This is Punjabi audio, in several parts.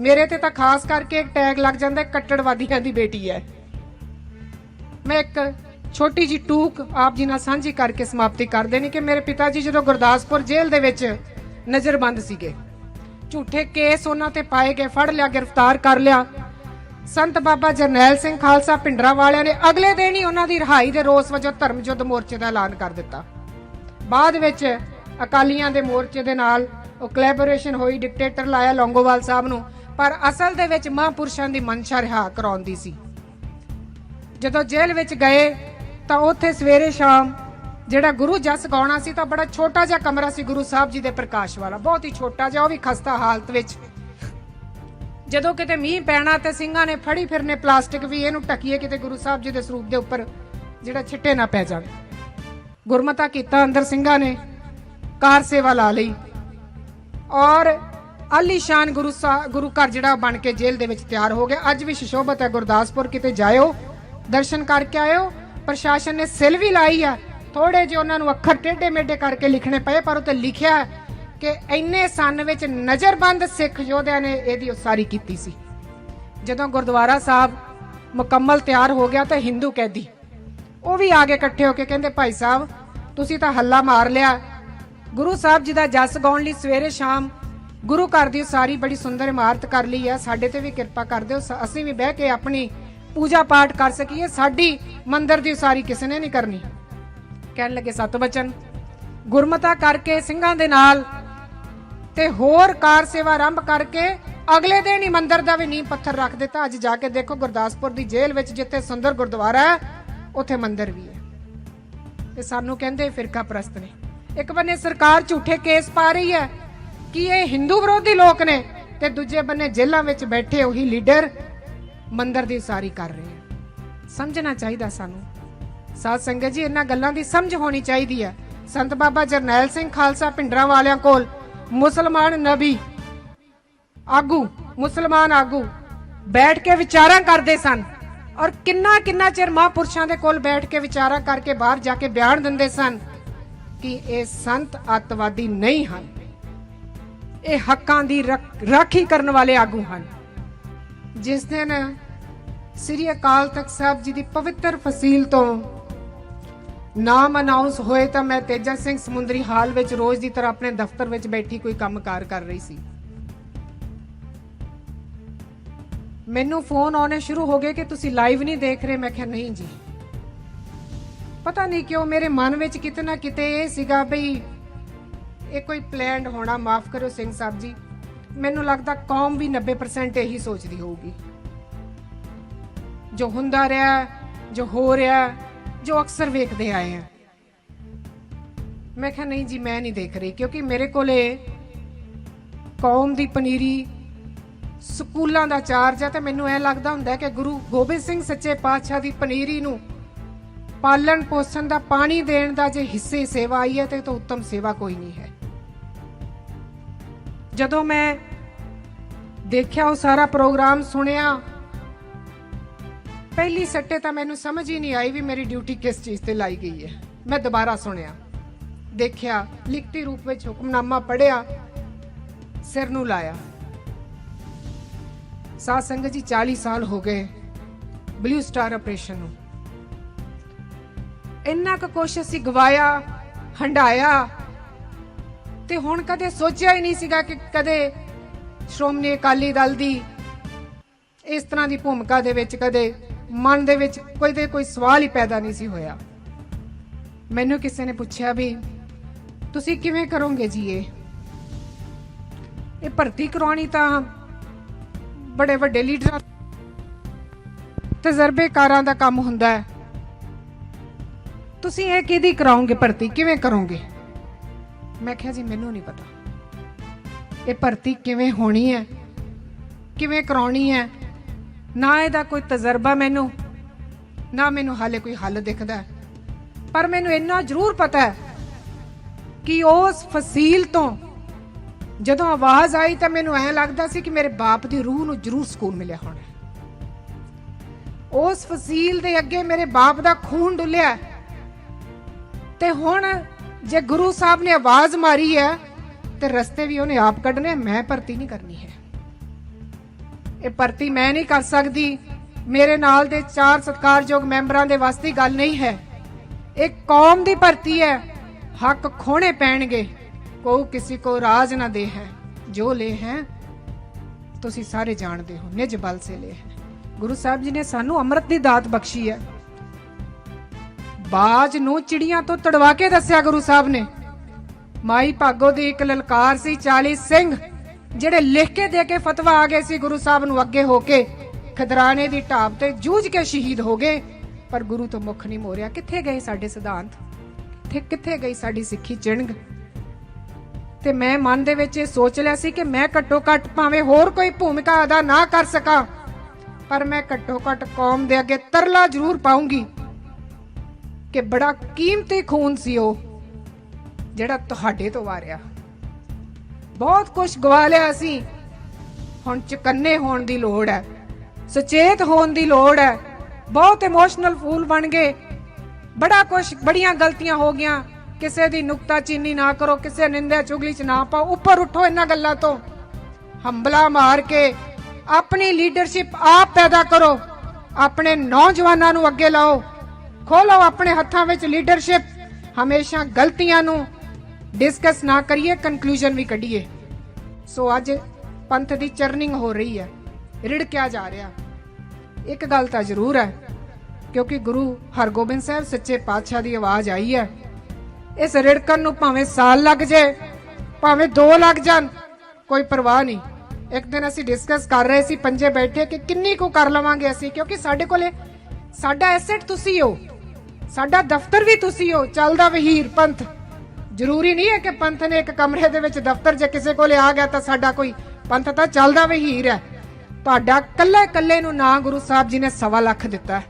ਮੇਰੇ ਤੇ ਤਾਂ ਖਾਸ ਕਰਕੇ ਇੱਕ ਟੈਗ ਲੱਗ ਜਾਂਦਾ ਹੈ, ਕੱਟੜਵਾਦੀਆਂ ਦੀ ਬੇਟੀ ਹੈ। ਮੈਂ ਇੱਕ ਛੋਟੀ ਜੀ ਟੂਕ ਆਪ ਜੀ ਨਾਲ ਸਾਂਝੀ ਕਰਕੇ ਸਮਾਪਤੀ ਕਰ ਦੇਣੀ ਕਿ ਮੇਰੇ ਪਿਤਾ ਜੀ ਜਦੋਂ ਗੁਰਦਾਸਪੁਰ ਜੇਲ੍ਹ ਦੇ ਵਿੱਚ ਨਜ਼ਰਬੰਦ ਸੀਗੇ ਝੂਠੇ ਕੇਸ ਉਹਨਾਂ ਤੇ ਪਾਏ ਗਏ ਫੜ ਲਿਆ ਗ੍ਰਿਫਤਾਰ ਕਰ ਲਿਆ। ਸੰਤ ਬਾਬਾ ਜਰਨੈਲ ਸਿੰਘ ਖਾਲਸਾ ਪਿੰਡਰਾ ਵਾਲਿਆਂ ਨੇ ਅਗਲੇ ਦਿਨ ਹੀ ਉਹਨਾਂ ਦੀ ਰਿਹਾਈ ਦੇ ਰੋਸ ਵਜੋਂ ਧਰਮ ਯੁੱਧ ਮੋਰਚੇ ਦਾ ਐਲਾਨ ਕਰ ਦਿੱਤਾ। ਬਾਅਦ ਵਿੱਚ ਅਕਾਲੀਆਂ ਦੇ ਮੋਰਚੇ ਦੇ ਨਾਲ ਉਹ ਕੋਲੈਬੋਰੇਸ਼ਨ ਹੋਈ ਡਿਕਟੇਟਰ ਲਾਇਆ ਲੌਂਗੋਵਾਲ ਸਾਹਿਬ ਨੂੰ। ਪਰ ਅਸਲ ਦੇ ਵਿੱਚ ਮਹਾਂਪੁਰਸ਼ਾਂ ਦੀ ਮਨਸ਼ਾ ਰਿਹਾ ਕਰਾਉਂਦੀ ਸੀ। ਜਦੋਂ ਜੇਲ੍ਹ ਵਿੱਚ ਗਏ, ਤਾਂ ਉੱਥੇ ਸਵੇਰੇ ਸ਼ਾਮ ਜਿਹੜਾ ਗੁਰੂ ਜਸ ਗਾਉਣਾ ਸੀ, ਤਾਂ ਬੜਾ ਛੋਟਾ ਜਿਹਾ ਕਮਰਾ ਸੀ ਗੁਰੂ ਸਾਹਿਬ ਜੀ ਦੇ ਪ੍ਰਕਾਸ਼ ਵਾਲਾ, ਬਹੁਤ ਹੀ ਛੋਟਾ ਜਿਹਾ, ਉਹ ਵੀ ਖਸਤਾ ਹਾਲਤ ਵਿੱਚ। ਜਦੋਂ ਕਿਤੇ ਮੀਂਹ ਪੈਣਾ ਤੇ ਸਿੰਘਾਂ ਨੇ ਫੜੀ ਫਿਰਨੇ ਪਲਾਸਟਿਕ ਵੀ, ਇਹਨੂੰ ਟਕੀਏ ਕਿਤੇ ਗੁਰੂ ਸਾਹਿਬ ਜੀ ਦੇ ਸਰੂਪ ਦੇ ਉੱਪਰ ਜਿਹੜਾ ਛਿੱਟੇ ਨਾ ਪੈ ਜਾਣ ਗੁਰਮਤਾ ਕੀਤਾ ਅੰਦਰ ਸਿੰਘਾਂ ਨੇ, ਕਾਰ ਸੇਵਾ ਲਾ ਲਈ। ਔਰ ਆਲੀਸ਼ਾਨ ਗੁਰੂ ਸਾ- ਗੁਰੂ ਘਰ ਜਿਹੜਾ ਬਣ ਕੇ ਜੇਲ੍ਹ ਦੇ ਵਿੱਚ ਤਿਆਰ ਹੋ ਗਿਆ। ਅੱਜ ਵੀ ਸ਼ਿਸ਼ੋਭਤ ਹੈ, ਗੁਰਦਾਸਪੁਰ ਕਿਤੇ ਜਾਇਓ, ਦਰਸ਼ਨ ਕਰਕੇ ਆਇਓ। ਪ੍ਰਸ਼ਾਸਨ ਨੇ ਸਿਲ ਵੀ ਲਾਈ ਆ। ਥੋੜੇ ਜਿਹੇ ਉਹਨਾਂ ਨੂੰ ਅੱਖਰ ਟੇਢੇ ਮੇਢੇ ਕਰਕੇ ਲਿਖਣੇ ਪਏ, ਪਰ ਉੱਤੇ ਲਿਖਿਆ ਕਿ ਇੰਨੇ ਸੰਨ ਵਿੱਚ ਨਜ਼ਰਬੰਦ ਸਿੱਖ ਯੋਧਿਆਂ ਨੇ ਇਹਦੀ ਉਸਾਰੀ ਕੀਤੀ ਸੀ। ਜਦੋਂ ਗੁਰਦੁਆਰਾ ਸਾਹਿਬ ਮੁਕੰਮਲ ਤਿਆਰ ਹੋ ਗਿਆ ਤਾਂ ਹਿੰਦੂ ਕੈਦੀ, ਉਹ ਵੀ ਆ ਕੇ ਇਕੱਠੇ ਹੋ ਕੇ ਕਹਿੰਦੇ, ਭਾਈ ਸਾਹਿਬ, ਤੁਸੀਂ ਤਾਂ ਹੱਲਾ ਮਾਰ ਲਿਆ। ਗੁਰੂ ਸਾਹਿਬ ਜੀ ਦਾ ਜਸ ਗਾਉਣ ਲਈ ਸਵੇਰੇ ਸ਼ਾਮ ਗੁਰੂ ਘਰ ਦੀ ਸਾਰੀ ਬੜੀ ਸੁੰਦਰ ਇਮਾਰਤ ਕਰ ਲਈ ਹੈ। ਸਾਡੇ ਤੇ ਵੀ ਕਿਰਪਾ ਕਰ ਦਿਓ। ਅਸੀਂ ਵੀ ਬਹਿ ਕੇ ਆਪਣੀ ਪੂਜਾ ਪਾਠ ਕਰ ਸਕੀਏ। ਸਾਡੀ ਮੰਦਿਰ ਦੀ ਸਾਰੀ ਕਿਸੇ ਨੇ ਨਹੀਂ ਕਰਨੀ। ਕਹਿਣ ਲੱਗੇ ਸਤ ਬਚਨ ਗੁਰਮਤਾ ਕਰਕੇ ਸਿੰਘਾਂ ਦੇ ਨਾਲ ਤੇ ਹੋਰ ਕਾਰ ਸੇਵਾ ਆਰੰਭ ਕਰਕੇ ਅਗਲੇ ਦਿਨ ਹੀ ਮੰਦਿਰ ਦਾ ਵੀ ਨੀਂਹ ਪੱਥਰ ਰੱਖ ਦਿੱਤਾ। ਅੱਜ ਜਾ ਕੇ ਦੇਖੋ, ਗੁਰਦਾਸਪੁਰ ਦੀ ਜੇਲ੍ਹ ਵਿੱਚ ਜਿੱਥੇ ਸੁੰਦਰ ਗੁਰਦੁਆਰਾ ਹੈ, ਉੱਥੇ ਮੰਦਿਰ ਵੀ ਹੈ। ਤੇ ਸਾਨੂੰ ਕਹਿੰਦੇ ਫਿਰਕਾ ਪ੍ਰਸਤ ਨੇ। ਇੱਕ ਬੰਨੇ ਸਰਕਾਰ ਝੂਠੇ ਕੇਸ ਪਾ ਰਹੀ ਹੈ। ਕਿ ਇਹ ਹਿੰਦੂ ਵਿਰੋਧੀ ਲੋਕ ਨੇ ਤੇ ਦੂਜੇ ਬੰਨੇ ਜੇਲ੍ਹਾਂ ਵਿੱਚ ਬੈਠੇ ਉਹੀ ਲੀਡਰ ਮੰਦਰ ਦੀ ਉਸਾਰੀ ਕਰ ਰਹੇ ਆ। ਸਮਝਣਾ ਚਾਹੀਦਾ ਸਾਨੂੰ। ਸਾਧ ਸੰਗਤ ਜੀ, ਇਹਨਾਂ ਗੱਲਾਂ ਦੀ ਸਮਝ ਹੋਣੀ ਚਾਹੀਦੀ ਹੈ ਸੰਤ ਬਾਬਾ ਜਰਨੈਲ ਸਿੰਘ ਖਾਲਸਾ ਪਿੰਡਰਾਂ ਵਾਲਿਆਂ ਕੋਲ ਮੁਸਲਮਾਨ ਨਬੀ ਆਗੂ, ਮੁਸਲਮਾਨ ਆਗੂ, ਬੈਠ ਕੇ ਵਿਚਾਰਾਂ ਕਰਦੇ ਸਨ ਔਰ ਕਿੰਨਾ ਕਿੰਨਾ ਚਿਰ ਮਹਾਂਪੁਰਸ਼ਾਂ ਦੇ ਕੋਲ ਬੈਠ ਕੇ ਵਿਚਾਰਾਂ ਕਰਕੇ ਬਾਹਰ ਜਾ ਕੇ ਬਿਆਨ ਦਿੰਦੇ ਸਨ ਕਿ ਇਹ ਸੰਤ ਅੱਤਵਾਦੀ ਨਹੀਂ ਹਨ। ਇਹ ਹੱਕਾਂ ਦੀ ਰੱਖ- ਰਾਖੀ ਕਰਨ ਵਾਲੇ ਆਗੂ ਹਨ। ਜਿਸ ਦਿਨ ਸ੍ਰੀ ਅਕਾਲ ਤਖਤ ਸਾਹਿਬ ਜੀ ਦੀ ਪਵਿੱਤਰ ਫਸੀਲ ਤੋਂ ਨਾਮ ਅਨਾਉਂਸ ਹੋਏ ਤਾਂ ਮੈਂ ਤੇਜਾ ਸਿੰਘ ਸਮੁੰਦਰੀ ਹਾਲ ਵਿੱਚ ਰੋਜ਼ ਦੀ ਤਰ੍ਹਾਂ ਆਪਣੇ ਦਫ਼ਤਰ ਵਿੱਚ ਬੈਠੀ ਕੋਈ ਕੰਮਕਾਰ ਕਰ ਰਹੀ ਸੀ। ਮੈਨੂੰ ਫੋਨ ਆਉਣੇ ਸ਼ੁਰੂ ਹੋ ਗਏ ਕਿ ਤੁਸੀਂ ਲਾਈਵ ਨਹੀਂ ਦੇਖ ਰਹੇ। ਮੈਂ ਕਿਹਾ, ਨਹੀਂ ਜੀ। ਪਤਾ ਨਹੀਂ ਕਿਉਂ ਮੇਰੇ ਮਨ ਵਿੱਚ ਕਿਤੇ ਨਾ ਕਿਤੇ ਇਹ ਸੀਗਾ ਬਈ ਇਹ ਕੋਈ ਪਲਾਨਡ ਹੋਣਾ, ਮਾਫ ਕਰਿਓ ਸਿੰਘ ਸਾਹਿਬ ਜੀ। ਮੈਨੂੰ ਲੱਗਦਾ ਕੌਮ ਵੀ 90% ਇਹੀ ਸੋਚਦੀ ਹੋਊਗੀ। ਜੋ ਹੁੰਦਾ ਰਿਹਾ, ਜੋ ਹੋ ਰਿਹਾ, ਜੋ ਅਕਸਰ ਵੇਖਦੇ ਆਏ ਆ। ਮੈਂ ਕਿਹਾ, ਨਹੀਂ ਜੀ, ਮੈਂ ਨਹੀਂ ਦੇਖ ਰਹੀ, ਕਿਉਂਕਿ ਮੇਰੇ ਕੋਲੇ ਕੌਮ ਦੀ ਪਨੀਰੀ ਸਕੂਲਾਂ ਦਾ ਚਾਰਜ ਹੈ ਤੇ ਮੈਨੂੰ ਐ ਲੱਗਦਾ ਹੁੰਦਾ ਕਿ ਗੁਰੂ ਗੋਬਿੰਦ ਸਿੰਘ ਸੱਚੇ ਪਾਤਸ਼ਾਹ ਦੀ ਪਨੀਰੀ ਨੂੰ ਪਾਲਣ ਪੋਸ਼ਣ ਦਾ ਪਾਣੀ ਦੇਣ ਦਾ ਜੇ ਹਿੱਸੇ ਸੇਵਾ ਆਈ ਹੈ ਤੇ ਇਹ ਤੋਂ ਉੱਤਮ ਸੇਵਾ ਕੋਈ ਨਹੀਂ ਹੈ। ਜਦੋਂ ਮੈਂ ਦੇਖਿਆ ਉਹ ਸਾਰਾ ਪ੍ਰੋਗਰਾਮ ਸੁਣਿਆ, ਪਹਿਲੀ ਸੱਟੇ ਤਾਂ ਮੈਨੂੰ ਸਮਝ ਹੀ ਨਹੀਂ ਆਈ ਵੀ ਮੇਰੀ ਡਿਊਟੀ ਕਿਸ ਚੀਜ਼ ਤੇ ਲਾਈ ਗਈ ਹੈ। ਮੈਂ ਦੁਬਾਰਾ ਸੁਣਿਆ, ਦੇਖਿਆ, ਲਿਖਤੀ ਰੂਪ ਵਿੱਚ ਹੁਕਮਨਾਮਾ ਪੜਿਆ ਸਿਰ ਨੂੰ ਲਾਇਆ। ਸਾਧ ਸੰਗਤ ਜੀ 40 ਸਾਲ ਹੋ ਗਏ ਬਲੂ ਸਟਾਰ ਆਪਰੇਸ਼ਨ ਨੂੰ। ਇੰਨਾ ਕੁ ਕੁਛ ਅਸੀਂ ਗਵਾਇਆ ਹੰਡਾਇਆ ਤੇ ਹੁਣ ਕਦੇ ਸੋਚਿਆ ਹੀ ਨਹੀਂ ਸੀਗਾ ਕਿ ਕਦੇ ਸ਼੍ਰੋਮਣੀ ਅਕਾਲੀ ਦਲ ਦੀ ਇਸ ਤਰ੍ਹਾਂ ਦੀ ਭੂਮਿਕਾ ਦੇ ਵਿੱਚ ਕਦੇ ਮਨ ਦੇ ਵਿੱਚ ਕੋਈ ਤੇ ਕੋਈ ਸਵਾਲ ਹੀ ਪੈਦਾ ਨਹੀਂ ਸੀ ਹੋਇਆ। ਮੈਨੂੰ ਕਿਸੇ ਨੇ ਪੁੱਛਿਆ ਵੀ, ਤੁਸੀਂ ਕਿਵੇਂ ਕਰੋਗੇ ਜੀ ਇਹ? ਇਹ ਭਰਤੀ ਕਰਾਉਣੀ ਤਾਂ ਬੜੇ ਵੱਡੇ ਲੀਡਰਾਂ ਤਜਰਬੇਕਾਰਾਂ ਦਾ ਕੰਮ ਹੁੰਦਾ ਹੈ। ਤੁਸੀਂ ਇਹ ਕਿਹਦੀ ਕਰਾਓਗੇ ਭਰਤੀ? ਕਿਵੇਂ ਕਰੋਗੇ? ਮੈਂ ਕਿਹਾ ਜੀ, ਮੈਨੂੰ ਨਹੀਂ ਪਤਾ। ਇਹ ਭਰਤੀ ਕਿਵੇਂ ਹੋਣੀ ਹੈ? ਕਿਵੇਂ ਕਰਾਉਣੀ ਹੈ? ਨਾ ਇਹਦਾ ਕੋਈ ਤਜਰਬਾ ਮੈਨੂੰ, ਨਾ ਮੈਨੂੰ ਹਾਲੇ ਕੋਈ ਹੱਲ ਦਿਖਦਾ ਪਰ ਮੈਨੂੰ ਇੰਨਾ ਜ਼ਰੂਰ ਪਤਾ ਹੈ ਕਿ ਉਸ ਫਸੀਲ ਤੋਂ ਜਦੋਂ ਆਵਾਜ਼ ਆਈ ਤਾਂ ਮੈਨੂੰ ਐ ਲੱਗਦਾ ਸੀ ਕਿ ਮੇਰੇ ਬਾਪ ਦੀ ਰੂਹ ਨੂੰ ਜ਼ਰੂਰ ਸਕੂਨ ਮਿਲਿਆ ਹੋਣਾ ਉਸ ਫਸੀਲ ਦੇ ਅੱਗੇ ਮੇਰੇ ਬਾਪ ਦਾ ਖੂਨ ਡੁੱਲਿਆ ਤੇ ਹੁਣ ਜੇ ਗੁਰੂ ਸਾਹਿਬ ਨੇ ਆਵਾਜ਼ ਮਾਰੀ ਹੈ, ਤੇ ਰਸਤੇ ਵੀ ਉਹਨੇ ਆਪ ਕੱਢਨੇ ਮੈਂ ਭਰਤੀ ਨਹੀਂ ਕਰਨੀ ਹੈ। ਇਹ ਭਰਤੀ ਮੈਂ ਨਹੀਂ ਕਰ ਸਕਦੀ। ਮੇਰੇ ਨਾਲ ਦੇ ਚਾਰ ਸਤਿਕਾਰਯੋਗ ਮੈਂਬਰਾਂ ਦੇ ਵਾਸਤੇ ਗੱਲ ਨਹੀਂ ਹੈ। ਇਹ ਕੌਮ ਦੀ ਭਰਤੀ ਹੈ, ਹੱਕ ਖੋਣੇ ਪੈਣਗੇ। ਕੋਈ ਕਿਸੇ ਕੋ ਰਾਜ ਨਾ ਦੇ ਹੈ। ਜੋ ਲੈ ਹੈ, ਤੁਸੀਂ ਸਾਰੇ ਜਾਣਦੇ ਹੋ, ਨਿਜ ਬਲ ਸੇ ਲੈ ਹੈ। ਗੁਰੂ ਸਾਹਿਬ ਜੀ ਨੇ ਸਾਨੂੰ ਅੰਮ੍ਰਿਤ ਦੀ ਦਾਤ ਬਖਸ਼ੀ ਹੈ। ਬਾਜ ਨੂੰ ਚਿੜੀਆਂ ਤੋਂ ਤੜਵਾ ਕੇ ਦੱਸਿਆ ਗੁਰੂ ਸਾਹਿਬ ਨੇ। ਮਾਈ ਭਾਗੋ ਦੀ ਇੱਕ ਲਲਕਾਰ ਸੀ 40 ਸਿੰਘ, ਜਿਹੜੇ ਲਿਖ ਕੇ ਦੇ ਕੇ ਫਤਵਾ ਆ ਗਏ ਸੀ ਗੁਰੂ ਸਾਹਿਬ ਨੂੰ ਅੱਗੇ ਹੋ ਕੇ। ਖਦਰਾਣੇ ਦੀ ਢਾਬ ਤੇ ਜੂਝ ਕੇ ਸ਼ਹੀਦ ਹੋ ਗਏ, ਪਰ ਗੁਰੂ ਤੋਂ ਮੁੱਖ ਨਹੀਂ ਮੋਰਿਆ। ਕਿੱਥੇ ਗਏ ਸਾਡੇ ਸਿਧਾਂਤ? ਕਿੱਥੇ ਕਿੱਥੇ ਗਈ ਸਾਡੀ ਸਿੱਖੀ ਚਿਣਗ? ਤੇ ਮੈਂ ਮਨ ਦੇ ਵਿੱਚ ਇਹ ਸੋਚ ਲਿਆ ਸੀ ਕਿ ਮੈਂ ਘੱਟੋ ਘੱਟ ਭਾਵੇਂ ਹੋਰ ਕੋਈ ਭੂਮਿਕਾ ਅਦਾ ਨਾ ਕਰ ਸਕਾਂ, ਪਰ ਮੈਂ ਘੱਟੋ ਘੱਟ ਕੌਮ ਦੇ ਅੱਗੇ ਤਰਲਾ ਜ਼ਰੂਰ ਪਾਉਂਗੀ। ਕਿ ਬੜਾ ਕੀਮਤੀ ਖੂਨ ਸੀ ਉਹ, ਜਿਹੜਾ ਤੁਹਾਡੇ ਤੋਂ ਵਾਰਿਆ। ਬਹੁਤ ਕੁਝ ਗਵਾ ਲਿਆ ਸੀ ਹੁਣ ਚਕੰਨੇ ਹੋਣ ਦੀ ਲੋੜ ਹੈ, ਸੁਚੇਤ ਹੋਣ ਦੀ ਲੋੜ ਹੈ। ਬਹੁਤ ਇਮੋਸ਼ਨਲ ਫੂਲ ਬਣ ਗਏ। ਬੜਾ ਕੁਝ ਬੜੀਆਂ ਗਲਤੀਆਂ ਹੋ ਗਈਆਂ। ਕਿਸੇ ਦੀ ਨੁਕਤਾਚੀਨੀ ਨਾ ਕਰੋ, ਕਿਸੇ ਨਿੰਦਿਆ ਚੁਗਲੀ ਚ ਨਾ ਪਾਓ। ਉੱਪਰ ਉੱਠੋ ਇਹਨਾਂ ਗੱਲਾਂ ਤੋਂ। ਹੰਬਲਾ ਮਾਰ ਕੇ ਆਪਣੀ ਲੀਡਰਸ਼ਿਪ ਆਪ ਪੈਦਾ ਕਰੋ। ਆਪਣੇ ਨੌਜਵਾਨਾਂ ਨੂੰ ਅੱਗੇ ਲਾਓ। ਖੋਲੋ ਆਪਣੇ ਹੱਥਾਂ ਵਿੱਚ ਲੀਡਰਸ਼ਿਪ ਹਮੇਸ਼ਾ ਗਲਤੀਆਂ ਨੂੰ ਡਿਸਕਸ ਨਾ ਕਰੀਏ ਕਨਕਲੂਜਨ ਵੀ ਕੱਢੀਏ। ਸੋ ਅੱਜ ਪੰਥ ਦੀ ਚਰਨਿੰਗ ਹੋ ਰਹੀ ਹੈ। ਰਿੜਕਿਆ ਜਾ ਰਿਹਾ? ਇੱਕ ਗੱਲ ਤਾਂ ਜ਼ਰੂਰ ਹੈ, ਕਿਉਂਕਿ ਗੁਰੂ ਹਰਗੋਬਿੰਦ ਸਾਹਿਬ ਸੱਚੇ ਪਾਤਸ਼ਾਹ ਦੀ ਆਵਾਜ਼ ਆਈ ਹੈ। ਇਸ ਰਿੜਕਣ ਨੂੰ ਭਾਵੇਂ ਸਾਲ ਲੱਗ ਜੇ, ਭਾਵੇਂ 2 ਲੱਗ ਜਾਣ, ਕੋਈ ਪਰਵਾਹ ਨਹੀਂ। ਇੱਕ ਦਿਨ ਅਸੀਂ ਡਿਸਕਸ ਕਰ ਰਹੇ ਸੀ ਪੰਜੇ ਬੈਠੇ ਕਿ ਕਿੰਨੀ ਕੁ ਕਰ ਲਵਾਂਗੇ ਅਸੀਂ, ਕਿਉਂਕਿ ਸਾਡੇ ਕੋਲੇ ਸਾਡਾ ਐਸੈਟ ਤੁਸੀਂ ਹੋ। ਸਾਡਾ ਦਫ਼ਤਰ ਵੀ ਤੁਸੀਂ ਹੋ। ਚੱਲਦਾ ਵਹੀਰ, ਪੰਥ। ਜ਼ਰੂਰੀ ਨਹੀਂ ਹੈ ਕਿ ਪੰਥ ਨੇ ਇੱਕ ਕਮਰੇ ਦੇ ਵਿੱਚ ਦਫ਼ਤਰ ਜੇ ਕਿਸੇ ਕੋਲੇ ਆ ਗਿਆ ਤਾਂ ਸਾਡਾ ਕੋਈ ਪੰਥ ਤਾਂ ਚੱਲਦਾ ਵਹੀਰ ਹੈ। ਤੁਹਾਡਾ ਕੱਲੇ ਕੱਲੇ ਨੂੰ ਨਾ ਗੁਰੂ ਸਾਹਿਬ ਜੀ ਨੇ ਸਵਾ ਲੱਖ ਦਿੱਤਾ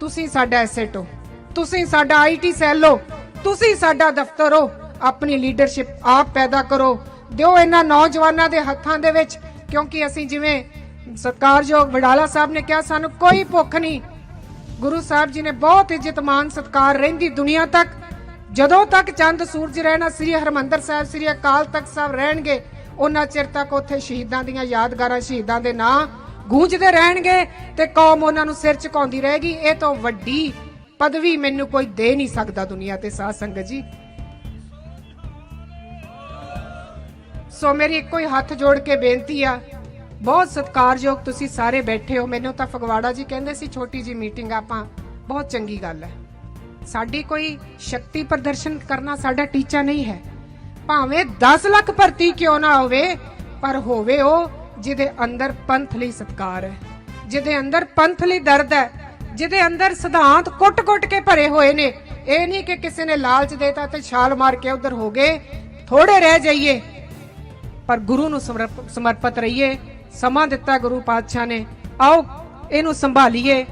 ਤੁਸੀਂ ਸਾਡਾ ਐਸੈਟ ਹੋ। ਤੁਸੀਂ ਸਾਡਾ ਆਈਟੀ ਸੈੱਲ ਹੋ। ਤੁਸੀਂ ਸਾਡਾ ਦਫ਼ਤਰ ਹੋ। ਆਪਣੀ ਲੀਡਰਸ਼ਿਪ ਆਪ ਪੈਦਾ ਕਰੋ। ਦਿਓ ਇਹਨਾਂ ਨੌਜਵਾਨਾਂ ਦੇ ਹੱਥਾਂ ਦੇ ਵਿੱਚ, ਕਿਉਂਕਿ ਅਸੀਂ ਜਿਵੇਂ ਸਤਕਾਰਯੋਗ ਵਡਾਲਾ ਸਾਹਿਬ ਨੇ ਕਿਹਾ, ਸਾਨੂੰ ਕੋਈ ਭੁੱਖ ਨਹੀਂ। ਗੁਰੂ ਸਾਹਿਬ ਜੀ ਨੇ ਬਹੁਤ ਇੱਜ਼ਤ ਮਾਨ ਸਤਕਾਰ ਰਹਿੰਦੀ ਦੁਨੀਆ ਤੱਕ। ਜਦੋਂ ਤੱਕ ਚੰਦ ਸੂਰਜ ਰਹਿਣਾ ਸ੍ਰੀ ਹਰਮੰਦਰ ਸਾਹਿਬ, ਸ੍ਰੀ ਅਕਾਲ ਤਖਤ ਸਾਹਿਬ ਰਹਿਣਗੇ, ਉਹਨਾਂ ਚਿਰ ਤੱਕ ਉੱਥੇ ਸ਼ਹੀਦਾਂ ਦੀਆਂ ਯਾਦਗਾਰਾਂ, ਸ਼ਹੀਦਾਂ ਦੇ ਨਾਂ ਗੂੰਜਦੇ ਰਹਿਣਗੇ ਤੇ ਕੌਮ ਉਹਨਾਂ ਨੂੰ ਸਿਰ ਝੁਕਾਉਂਦੀ ਰਹੇਗੀ। ਇਹ ਤੋਂ ਵੱਡੀ ਪਦਵੀ ਮੈਨੂੰ ਕੋਈ ਦੇ ਨਹੀਂ ਸਕਦਾ ਦੁਨੀਆ ਤੇ, ਸਾਧ ਸੰਗਤ ਜੀ। ਸੋ ਮੇਰੀ ਇੱਕੋ ਹੀ ਹੱਥ ਜੋੜ ਕੇ ਬੇਨਤੀ ਆ ਬਹੁਤ ਸਤਿਕਾਰਯੋਗ ਤੁਸੀਂ ਸਾਰੇ ਬੈਠੇ ਹੋ। ਮੈਨੂੰ ਤਾਂ ਫਗਵਾੜਾ ਜੀ ਕਹਿੰਦੇ ਸੀ, ਛੋਟੀ ਜੀ ਮੀਟਿੰਗ ਆਪਾਂ, ਬਹੁਤ ਚੰਗੀ ਗੱਲ ਹੈ। ਸਾਡੀ ਕੋਈ ਸ਼ਕਤੀ ਪ੍ਰਦਰਸ਼ਨ ਕਰਨਾ ਸਾਡਾ ਟੀਚਾ ਨਹੀਂ ਹੈ। ਭਾਵੇਂ 10 ਲੱਖ ਭਰਤੀ ਕਿਉਂ ਨਾ ਹੋਵੇ, ਪਰ ਹੋਵੇ ਉਹ ਜਿਹਦੇ ਅੰਦਰ ਪੰਥ ਲਈ ਸਤਕਾਰ ਹੈ, ਜਿਹਦੇ ਅੰਦਰ ਪੰਥ ਲਈ ਦਰਦ ਹੈ, ਜਿਹਦੇ ਅੰਦਰ ਸਿਧਾਂਤ ਕੁੱਟ-ਕੁੱਟ ਕੇ ਭਰੇ ਹੋਏ ਨੇ। ਇਹ ਨਹੀਂ ਕਿ ਕਿਸੇ ਨੇ ਲਾਲਚ ਦੇਤਾ ਤੇ ਛਾਲ ਮਾਰ ਕੇ ਉਧਰ ਹੋ ਗਏ ਥੋੜੇ ਰਹਿ ਜਾਈਏ, ਪਰ ਗੁਰੂ ਨੂੰ ਸਮਰਪ- ਸਮਰਪਿਤ ਰਹੀਏ। ਸਮਾਂ ਦਿੱਤਾ ਗੁਰੂ ਪਾਤਸ਼ਾਹ ਨੇ। ਆਓ ਇਹਨੂੰ ਸੰਭਾਲੀਏ।